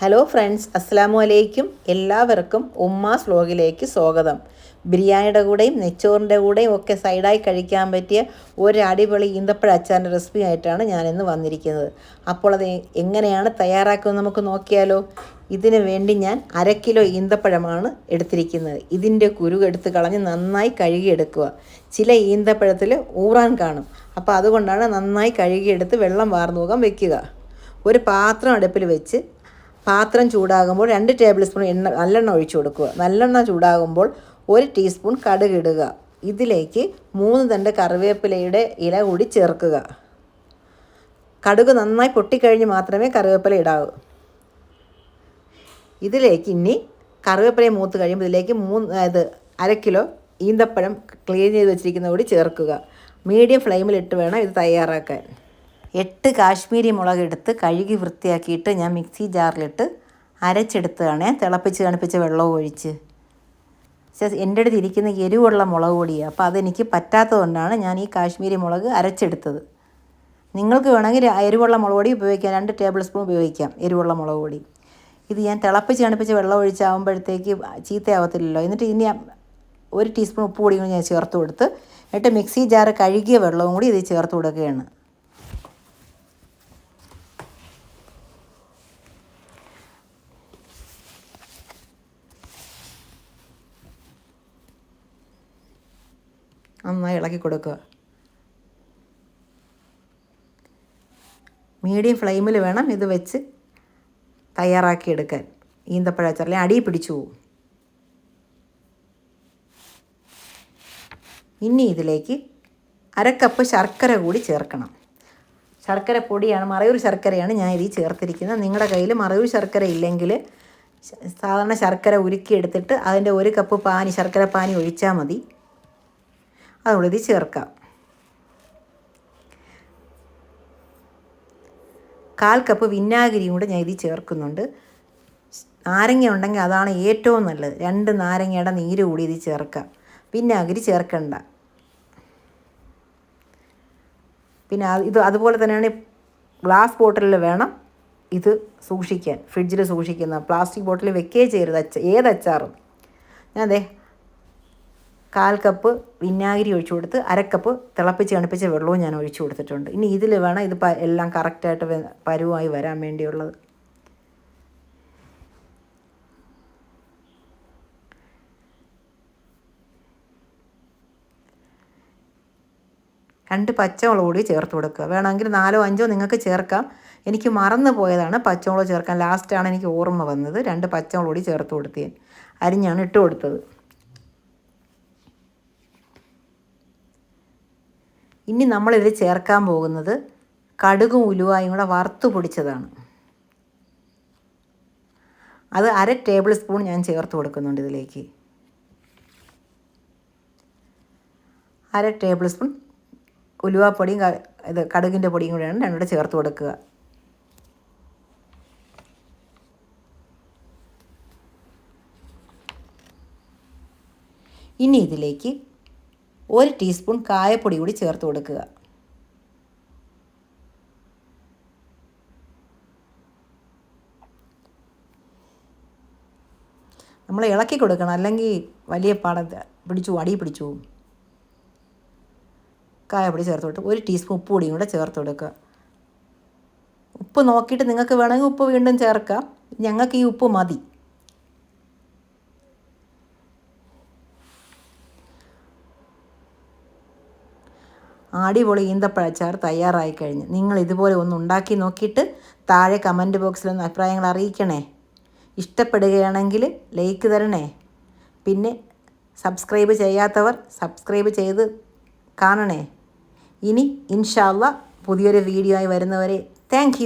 Hello friends അസ്സാം അലൈക്കും എല്ലാവർക്കും ഉമ്മാസ് വ്ലോഗിലേക്ക് സ്വാഗതം. ബിരിയാണിയുടെ കൂടെയും നെച്ചോറിന്റെ കൂടെയും ഒക്കെ സൈഡായി കഴിക്കാൻ പറ്റിയ ഒരു അടിപൊളി ഈന്തപ്പഴ അച്ചാറിന്റെ റെസിപ്പി ആയിട്ടാണ് ഞാനിന്ന് വന്നിരിക്കുന്നത്. അപ്പോൾ അത് എങ്ങനെയാണ് തയ്യാറാക്കുന്നത് നമുക്ക് നോക്കിയാലോ. ഇതിന് വേണ്ടി ഞാൻ അര കിലോ ഈന്തപ്പഴമാണ് എടുത്തിരിക്കുന്നത്. ഇതിന്റെ കുരു എടുത്ത് കളഞ്ഞ് നന്നായി കഴുകിയെടുക്കുക. ചില ഈന്തപ്പഴത്തിൽ ഊറാൻ കാണും. അപ്പോൾ അതുകൊണ്ടാണ് നന്നായി കഴുകിയെടുത്ത് വെള്ളം വാർന്നു പോകാൻ വെക്കുക. ഒരു പാത്രം അടുപ്പിൽ വെച്ച് പാത്രം ചൂടാകുമ്പോൾ രണ്ട് ടേബിൾ സ്പൂൺ എണ്ണ നല്ലെണ്ണ ഒഴിച്ചു കൊടുക്കുക. നല്ലെണ്ണ ചൂടാകുമ്പോൾ ഒരു ടീസ്പൂൺ കടുക് ഇടുക. ഇതിലേക്ക് മൂന്ന് തണ്ട് കറിവേപ്പിലയുടെ ഇല കൂടി ചേർക്കുക. കടുക് നന്നായി പൊട്ടിക്കഴിഞ്ഞ് മാത്രമേ കറിവേപ്പില ഇടാവൂ. ഇതിലേക്ക് ഇനി കറിവേപ്പില മൂത്ത് കഴിയുമ്പോൾ ഇതിലേക്ക് മൂന്ന് അതായത് അര കിലോ ഈന്തപ്പഴം ക്ലീൻ ചെയ്ത് വെച്ചിരിക്കുന്ന കൂടി ചേർക്കുക മീഡിയം ഫ്ലെയിമിലിട്ട് വേണം ഇത് തയ്യാറാക്കാൻ. എട്ട് കാശ്മീരി മുളക് എടുത്ത് കഴുകി വൃത്തിയാക്കിയിട്ട് ഞാൻ മിക്സി ജാറിലിട്ട് അരച്ചെടുത്തതാണ്. തിളപ്പിച്ച് തണുപ്പിച്ച വെള്ളവും ഒഴിച്ച്. എന്റെ അടുത്ത് ഇരിക്കുന്ന എരിവുള്ള മുളക് പൊടിയാണ് അപ്പോൾ അതെനിക്ക് പറ്റാത്തതുകൊണ്ടാണ് ഞാൻ ഈ കാശ്മീരി മുളക് അരച്ചെടുത്തത്. നിങ്ങൾക്ക് വേണമെങ്കിൽ എരിവുള്ള മുളക് പൊടി ഉപയോഗിക്കാം. രണ്ട് ടേബിൾ സ്പൂൺ ഉപയോഗിക്കാം എരിവുള്ള മുളക് പൊടി. ഇത് ഞാൻ തിളപ്പിച്ച് തണുപ്പിച്ച് വെള്ളം ഒഴിച്ചാകുമ്പോഴത്തേക്ക് ചീത്തയാവത്തില്ലല്ലോ. എന്നിട്ട് ഇനി ഒരു ടീസ്പൂൺ ഉപ്പ് പൊടിയും ഞാൻ ചേർത്ത് കൊടുത്ത് എന്നിട്ട് മിക്സി ജാറ് കഴുകിയ വെള്ളവും കൂടി ഇത് ചേർത്ത് കൊടുക്കുകയാണ്. നന്നായി ഇളക്കി കൊടുക്കുക. മീഡിയം ഫ്ലെയിമിൽ വേണം ഇത് വെച്ച് തയ്യാറാക്കിയെടുക്കാൻ ഈന്തപ്പഴ ചെറിയ അല്ലെങ്കിൽ അടി പിടിച്ചു പോവും ഇനി ഇതിലേക്ക് അരക്കപ്പ് ശർക്കര കൂടി ചേർക്കണം. ശർക്കര പൊടിയാണ് മറയൂർ ശർക്കരയാണ് ഞാൻ ഇതിൽ ചേർത്തിരിക്കുന്നത്. നിങ്ങളുടെ കയ്യിൽ മറയൂർ ശർക്കര ഇല്ലെങ്കിൽ സാധാരണ ശർക്കര ഉരുക്കിയെടുത്തിട്ട് അതിന്റെ ഒരു കപ്പ് പാനി ശർക്കര പാനി ഒഴിച്ചാൽ മതി. അതുകൂടി ഇത് ചേർക്കാം. കാൽ കപ്പ് വിനാഗിരിയും കൂടെ ഞാൻ ഇതിൽ ചേർക്കുന്നുണ്ട്. നാരങ്ങ ഉണ്ടെങ്കിൽ അതാണ് ഏറ്റവും നല്ലത്. രണ്ട് നാരങ്ങയുടെ നീര് കൂടി ഇതിൽ ചേർക്കാം. വിനാഗിരി ചേർക്കണ്ട. പിന്നെ ഇത് അതുപോലെ തന്നെയാണ് ഗ്ലാസ് ബോട്ടിലിൽ വേണം ഇത് സൂക്ഷിക്കാൻ. ഫ്രിഡ്ജിൽ സൂക്ഷിക്കുന്ന പ്ലാസ്റ്റിക് ബോട്ടിൽ വെക്കേ ചെയ്യരുത് അച്ച ഏത് അച്ചാറും. ഞാൻ അതെ കാൽ കപ്പ് വിനാഗിരി ഒഴിച്ചു കൊടുത്ത് അരക്കപ്പ് തിളപ്പിച്ച് തണുപ്പിച്ച വെള്ളവും ഞാൻ ഒഴിച്ചു കൊടുത്തിട്ടുണ്ട്. ഇനി ഇതിൽ വേണം ഇത് എല്ലാം കറക്റ്റായിട്ട് പരുവായി വരാൻ വേണ്ടിയുള്ളത്. രണ്ട് പച്ചമുളക് കൂടി ചേർത്ത് കൊടുക്കുക. വേണമെങ്കിൽ നാലോ അഞ്ചോ നിങ്ങൾക്ക് ചേർക്കാം. എനിക്ക് മറന്നു പോയതാണ് പച്ചമുളക് ചേർക്കാൻ. ലാസ്റ്റാണ് എനിക്ക് ഓർമ്മ വന്നത്. രണ്ട് പച്ചമുളക് കൂടി ചേർത്ത് കൊടുത്തേ അരിഞ്ഞാണ് ഇട്ട് കൊടുത്തത്. ഇനി നമ്മളിതിൽ ചേർക്കാൻ പോകുന്നത് കടുകും ഉലുവായും കൂടെ വറുത്ത് പൊടിച്ചതാണ്. അത് അര ടേബിൾ സ്പൂൺ ഞാൻ ചേർത്ത് കൊടുക്കുന്നുണ്ട് ഇതിലേക്ക്. അര ടേബിൾ സ്പൂൺ ഉലുവാപ്പൊടിയും ഇത് കടുകിന്റെ പൊടിയും കൂടെയാണ് രണ്ടുകൂടെ ചേർത്ത് കൊടുക്കുക. ഇനി ഇതിലേക്ക് ഒരു ടീസ്പൂൺ കായപ്പൊടി കൂടി ചേർത്ത് കൊടുക്കുക. നമ്മൾ ഇളക്കി കൊടുക്കണം. അല്ലെങ്കിൽ വലിയ പാട പിടിച്ചു അടി പിടിച്ചു പോകും കായപ്പൊടി ചേർത്ത് കൊടുത്ത് ഒരു ടീസ്പൂൺ ഉപ്പ് പൊടിയും കൂടെ ചേർത്ത് കൊടുക്കുക. ഉപ്പ് നോക്കിയിട്ട് നിങ്ങൾക്ക് വേണമെങ്കിൽ ഉപ്പ് വീണ്ടും ചേർക്കാം. ഞങ്ങൾക്ക് ഈ ഉപ്പ് മതി. അടിപൊളി ഈന്തപ്പഴച്ചാർ തയ്യാറായി കഴിഞ്ഞു. നിങ്ങൾ ഇതുപോലെ ഒന്ന് ഉണ്ടാക്കി നോക്കിയിട്ട് താഴെ കമന്റ് ബോക്സിലൊന്ന് അഭിപ്രായങ്ങൾ അറിയിക്കണേ. ഇഷ്ടപ്പെടുകയാണെങ്കിൽ ലൈക്ക് തരണേ. പിന്നെ സബ്സ്ക്രൈബ് ചെയ്യാത്തവർ സബ്സ്ക്രൈബ് ചെയ്ത് കാണണേ. ഇനി ഇൻഷാല്ല പുതിയൊരു വീഡിയോ ആയി വരുന്നവരെ താങ്ക്